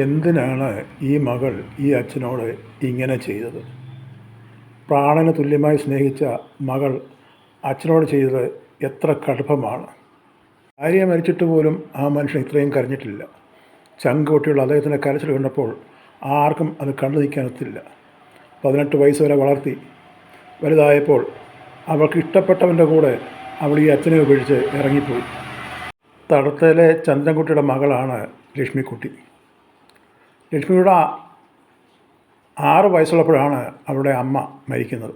എന്തിനാണ് ഈ മകൾ ഈ അച്ഛനോട് ഇങ്ങനെ ചെയ്തത്? പ്രാണന് തുല്യമായി സ്നേഹിച്ച മകൾ അച്ഛനോട് ചെയ്തത് എത്ര കടുപ്പമാണ്. ഭാര്യ മരിച്ചിട്ട് പോലും ആ മനുഷ്യൻ ഇത്രയും കരഞ്ഞിട്ടില്ല. ചങ്ക് കുട്ടികൾ അദ്ദേഹത്തിന്റെ കരച്ചിൽ കണ്ടപ്പോൾ ആർക്കും അത് കണ്ടു നിൽക്കാനൊത്തില്ല പതിനെട്ട് വയസ്സ് വരെ വളർത്തി. വലുതായപ്പോൾ അവൾക്ക് ഇഷ്ടപ്പെട്ടവന്റെ കൂടെ അവൾ ഈ അച്ഛനെ ഉപേക്ഷിച്ച് ഇറങ്ങിപ്പോയി. തടത്തയിലെ ചന്ദ്രൻകുട്ടിയുടെ മകളാണ് ലക്ഷ്മിക്കുട്ടി. ലക്ഷ്മിയുടെ ആറ് വയസ്സുള്ളപ്പോഴാണ് അവരുടെ അമ്മ മരിക്കുന്നത്.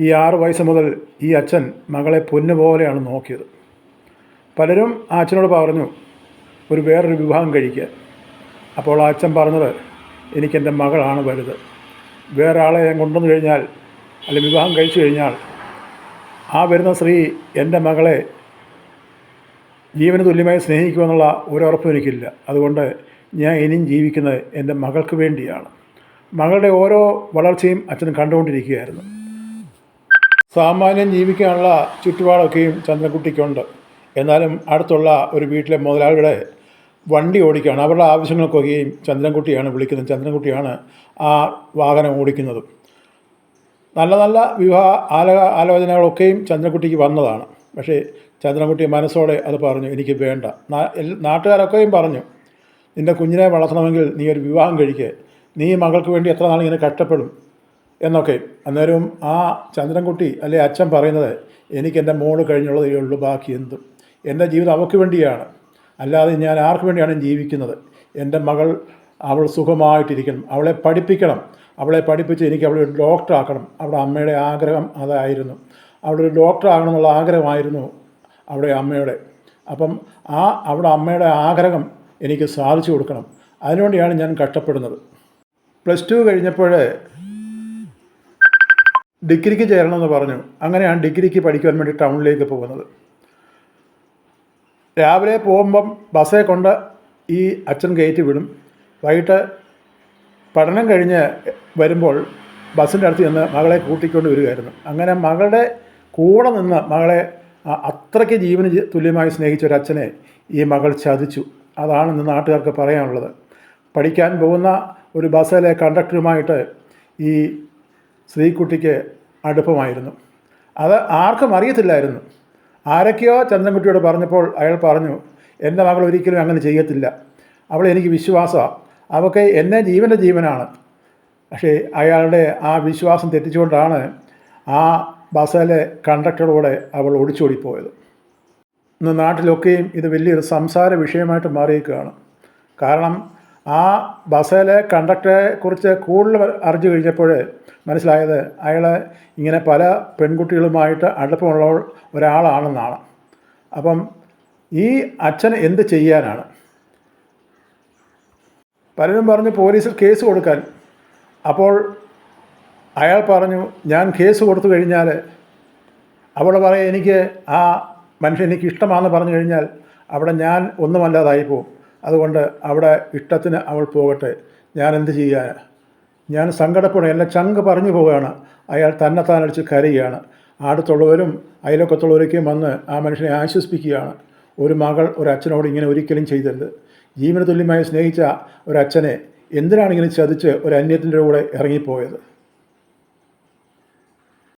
ഈ ആറ് വയസ്സ് മുതൽ ഈ അച്ഛൻ മകളെ പൊന്നു പോലെയാണ് നോക്കിയത്. പലരും ആ അച്ഛനോട് പറഞ്ഞു ഒരു വേറൊരു വിവാഹം കഴിക്കുക അപ്പോൾ ആ അച്ഛൻ പറഞ്ഞത് എനിക്കെന്റെ മകളാണ് വലുത്. വേറെ ആളെ ഞാൻ കൊണ്ടുവന്നു കഴിഞ്ഞാൽ അല്ലെങ്കിൽ വിവാഹം കഴിച്ചു കഴിഞ്ഞാൽ ആ വരുന്ന സ്ത്രീ എന്റെ മകളെ ജീവന് തുല്യമായി സ്നേഹിക്കുമെന്നുള്ള ഒരുറപ്പും എനിക്കില്ല. അതുകൊണ്ട് ഞാൻ ഇനിയും ജീവിക്കുന്നത് എന്റെ മകൾക്ക് വേണ്ടിയാണ്. മകളുടെ ഓരോ വളർച്ചയും അച്ഛൻ കണ്ടുകൊണ്ടിരിക്കുകയായിരുന്നു. സാമാന്യം ജീവിക്കാനുള്ള ചുറ്റുപാടൊക്കെയും ചന്ദ്രൻകുട്ടിക്കുണ്ട്. എന്നാലും അടുത്തുള്ള ഒരു വീട്ടിലെ മുതലാളിയുടെ വണ്ടി ഓടിക്കുകയാണ്. അവരുടെ ആവശ്യങ്ങൾക്കൊക്കെയും ചന്ദ്രൻകുട്ടിയാണ് വിളിക്കുന്നത്. ചന്ദ്രൻകുട്ടിയാണ് ആ വാഹനം ഓടിക്കുന്നത്. നല്ല നല്ല വിവാഹ ആലോ ആലോചനകളൊക്കെയും ചന്ദ്രൻകുട്ടിക്ക് വന്നതാണ്. പക്ഷേ ചന്ദ്രൻകുട്ടി മനസ്സോടെ അത് പറഞ്ഞു എനിക്ക് വേണ്ട. നാട്ടുകാരൊക്കെയും പറഞ്ഞു നിന്റെ കുഞ്ഞിനെ വളർത്തണമെങ്കിൽ നീ ഒരു വിവാഹം കഴിക്കുക നീ മകൾക്ക് വേണ്ടി എത്ര നാൾ ഇങ്ങനെ കഷ്ടപ്പെടും? എന്നൊക്കെ അന്നേരവും ആ ചന്ദ്രൻകുട്ടി അല്ലെ അച്ഛൻ പറയുന്നത് എനിക്ക് എന്റെ മോൾ കഴിഞ്ഞുള്ളതേ ഉള്ളൂ ബാക്കി എന്തും. എന്റെ ജീവിതം അവൾക്ക് വേണ്ടിയാണ്. അല്ലാതെ ഞാൻ ആർക്ക് വേണ്ടിയാണ് ജീവിക്കുന്നത്? എന്റെ മകൾ അവൾ സുഖമായിട്ടിരിക്കണം. അവളെ പഠിപ്പിക്കണം. അവളെ പഠിപ്പിച്ച് എനിക്ക് അവളെ ഒരു ഡോക്ടറാക്കണം അവിടെ അമ്മയുടെ ആഗ്രഹം അതായിരുന്നു. അവളൊരു ഡോക്ടർ ആകണം എന്നുള്ള ആഗ്രഹമായിരുന്നു അവിടെ അമ്മയുടെ. അപ്പം ആ അവിടെ അമ്മയുടെ ആഗ്രഹം എനിക്ക് സാധിച്ചു കൊടുക്കണം. അതിനുവേണ്ടിയാണ് ഞാൻ കഷ്ടപ്പെടുന്നത്. പ്ലസ് ടു കഴിഞ്ഞപ്പോൾ ഡിഗ്രിക്ക് ചേരണമെന്ന് പറഞ്ഞു. അങ്ങനെയാണ് ഡിഗ്രിക്ക് പഠിക്കുവാൻ വേണ്ടി ടൗണിലേക്ക് പോകുന്നത്. രാവിലെ പോകുമ്പം ബസ്സേ കൊണ്ട് ഈ അച്ഛൻ കയറ്റി വിടും. വൈകിട്ട് പഠനം കഴിഞ്ഞ് വരുമ്പോൾ ബസ്സിന്റെ അടുത്ത് നിന്ന് മകളെ കൂട്ടിക്കൊണ്ട് വരികയായിരുന്നു. അങ്ങനെ മകളുടെ കൂടെ നിന്ന് മകളെ അത്രയ്ക്ക് ജീവന് തുല്യമായി സ്നേഹിച്ച ഒരു അച്ഛനെ ഈ മകൾ ചതിച്ചു. അതാണ് ഇന്ന് നാട്ടുകാർക്ക് പറയാനുള്ളത്. പഠിക്കാൻ പോകുന്ന ഒരു ബസ്സിലെ കണ്ടക്ടറുമായിട്ട് ഈ സ്ത്രീക്കുട്ടിക്ക് അടുപ്പമായിരുന്നു. അത് ആർക്കും അറിയത്തില്ലായിരുന്നു. ആരൊക്കെയോ ചന്ദ്രൻകുട്ടിയോട് പറഞ്ഞപ്പോൾ അയാൾ പറഞ്ഞു എന്റെ മകൾ ഒരിക്കലും അങ്ങനെ ചെയ്യത്തില്ല. അവളെ എനിക്ക് വിശ്വാസമാണ് അവൾക്ക് എന്നെ ജീവന്റെ ജീവനാണ്. പക്ഷേ അയാളുടെ ആ വിശ്വാസം തെറ്റിച്ചുകൊണ്ടാണ് ആ ബസ്സിലെ കണ്ടക്ടറോടെ അവൾ ഒളിച്ചോടിപ്പോയത് ഇന്ന് നാട്ടിലൊക്കെയും ഇത് വലിയൊരു സംസാര വിഷയമായിട്ട് മാറിയിരിക്കുകയാണ്. കാരണം ആ ബസ്സിലെ കണ്ടക്ടറെ കുറിച്ച് കൂടുതൽ അറിഞ്ഞു കഴിഞ്ഞപ്പോൾ മനസ്സിലായത് അയാൾ ഇങ്ങനെ പല പെൺകുട്ടികളുമായിട്ട് അടുപ്പമുള്ള ഒരാളാണെന്നാണ്. അപ്പം ഈ അച്ഛൻ എന്ത് ചെയ്യാനാണ്? പലരും പറഞ്ഞു പോലീസിൽ കേസ് കൊടുക്കാൻ. അപ്പോൾ അയാൾ പറഞ്ഞു ഞാൻ കേസ് കൊടുത്തു കഴിഞ്ഞാൽ അവൾ പറയും എനിക്ക് ആ മനുഷ്യൻ എനിക്ക് ഇഷ്ടമാണെന്ന് പറഞ്ഞു കഴിഞ്ഞാൽ അവിടെ ഞാൻ ഒന്നുമല്ലാതായി പോകും അതുകൊണ്ട് അവിടെ ഇഷ്ടത്തിന് അവൾ പോകട്ടെ. ഞാൻ എന്ത് ചെയ്യാൻ ഞാൻ സങ്കടപ്പെടും എന്നെ ചങ്ക് പറഞ്ഞു പോവുകയാണ്. അയാൾ തന്നെ താനടിച്ച് കരയുകയാണ്. അടുത്തുള്ളവരും അയലൊക്കത്തുള്ളവരൊക്കെയും വന്ന് ആ മനുഷ്യനെ ആശ്വസിപ്പിക്കുകയാണ്. ഒരു മകൾ ഒരു അച്ഛനോട് ഇങ്ങനെ ഒരിക്കലും ചെയ്തരുത്. ജീവന തുല്യമായി സ്നേഹിച്ച ഒരു അച്ഛനെ എന്തിനാണ് ഇങ്ങനെ ചതിച്ച് ഒരു അന്യത്തിന്റെ കൂടെ ഇറങ്ങിപ്പോയത്?